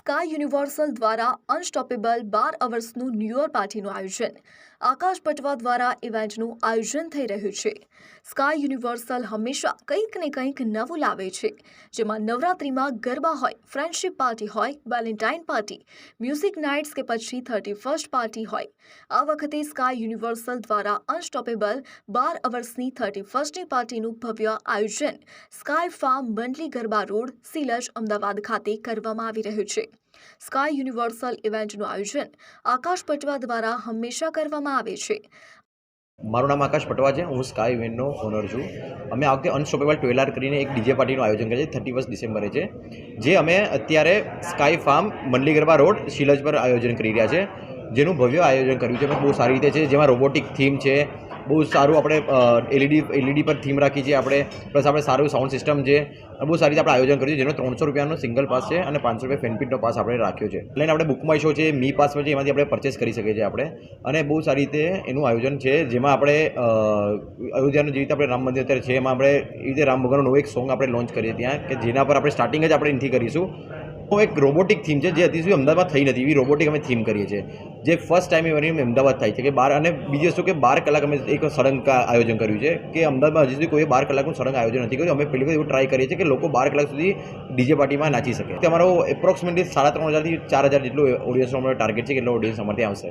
Sky Universal દ્વારા unstoppable બાર અવર્સનું ન્યૂ યર પાર્ટીનું આયોજન. આકાશ પટવા દ્વારા ઇવેન્ટનું આયોજન થઈ રહ્યું છે. સ્કાય યુનિવર્સલ હંમેશા કંઈક ને કંઈક નવું લાવે છે. જેમાં નવરાત્રિમાં ગરબા હોય ફ્રેન્ડશિપ પાર્ટી હોય વેલેન્ટાઇન પાર્ટી મ્યુઝિક નાઇટ્સ કે પછી થર્ટી ફર્સ્ટ પાર્ટી હોય. આ વખતે સ્કાય યુનિવર્સલ દ્વારા અનસ્ટોપેબલ બાર અવર્સની થર્ટી ફર્સ્ટની પાર્ટીનું ભવ્ય આયોજન sky farm બંડલી Garba road Shilaj Ahmedabad ખાતે કરવામાં આવી રહ્યું છે. સ્કાય યુનિવર્સલ ઇવેન્ટનું આયોજન આકાશ પટવા દ્વારા હંમેશા કરવામાં આવે છે. મારું નામ આકાશ પટવા છે. હું સ્કાય ઇવેન્ટનો ઓનર છું. અમે આ વખતે અનસ્ટોપેબલ ટ્વેલર કરીને એક ડીજે પાર્ટીનું આયોજન કરીએ છીએ થર્ટી ફર્સ્ટ ડિસેમ્બરે છે. જે અમે અત્યારે Sky Farm Mandli road, Shilaj પર આયોજન કરી રહ્યા છે. જેનું ભવ્ય આયોજન કર્યું છે. બહુ સારી રીતે છે. જેમાં રોબોટિક થીમ છે. બહુ સારું આપણે એલઈડી એલઈડી પર થીમ રાખી છે આપણે. પ્લસ આપણે સારું સાઉન્ડ સિસ્ટમ છે. બહુ સારી રીતે આપણે આયોજન કર્યું છે, જેનો ત્રણસો રૂપિયાનો સિંગલ પાસ છે અને પાંચસો રૂપિયા ફેનપીટનો પાસ આપણે રાખ્યો છે. એટલે આપણે બુકમાય શો છે, મી પાસ છે, એમાંથી આપણે પરચેસ કરી શકીએ છીએ આપણે. અને બહુ સારી રીતે એનું આયોજન છે, જેમાં આપણે અયોધ્યાનું જે રીતે આપણે રામ મંદિર અત્યારે છે, એમાં આપણે એ રીતે રામ ભગવાનનું નવું એક સોંગ આપણે લોન્ચ કરીએ ત્યાં, કે જેના પર આપણે સ્ટાર્ટિંગ જ આપણે એનથી કરીશું. એક રોબોટિક થીમ છે જે હજી સુધી અમદાવાદમાં થઈ નથી. એવી રોબોટિક અમે થીમ કરીએ છીએ. જે ફર્સ્ટ ટાઈમ એવી અમદાવાદ થાય છે કે બાર અને બીજી વસ્તુ કે બાર કલાક અમે એક સળંગ આયોજન કર્યું છે કે અમદાવાદમાં હજી સુધી કોઈ બાર કલાકનું સળંગ આયોજન નથી કર્યું. અમે પહેલી વખત એવું ટ્રાય કરીએ છીએ કે લોકો બાર કલાક સુધી ડીજે પાર્ટીમાં નાચી શકે. તે અમારો એપ્રોક્સિમેટલી સાડા ત્રણ હજારથી ચાર હજાર જેટલું ઓડિયન્સનો અમારો ટાર્ગેટ છે કે એટલો ઓડિયન્સ અમારે ત્યાં આવશે.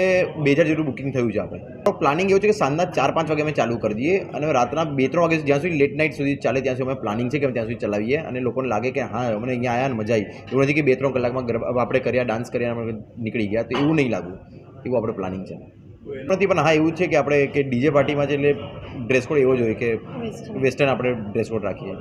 એ બે હજાર જેટલું બુકિંગ થયું છે આપણે. પ્લાનિંગ એવું છે કે સાંજના ચાર પાંચ વાગે અમે ચાલુ કરી દઈએ અને રાતના બે ત્રણ વાગે જ્યાં સુધી લેટ નાઇટ સુધી ચાલે ત્યાં સુધી અમે પ્લાનિંગ છે કે અમે ત્યાં સુધી ચલાવીએ અને લોકોને લાગે કે હા અમને અહીંયા આવ્યા ને મજા આવી. એવું નથી કે બે ત્રણ કલાકમાં ગરબા આપણે કર્યા ડાન્સ કર્યા અમે નીકળી ગયા તો એવું નહીં લાગવું એવું આપણે પ્લાનિંગ છે. નથી પણ હા એવું છે કે આપણે કે ડીજે પાર્ટીમાં છે એટલે ડ્રેસ કોડ એવો જ હોય કે વેસ્ટર્ન આપણે ડ્રેસ કોડ રાખીએ.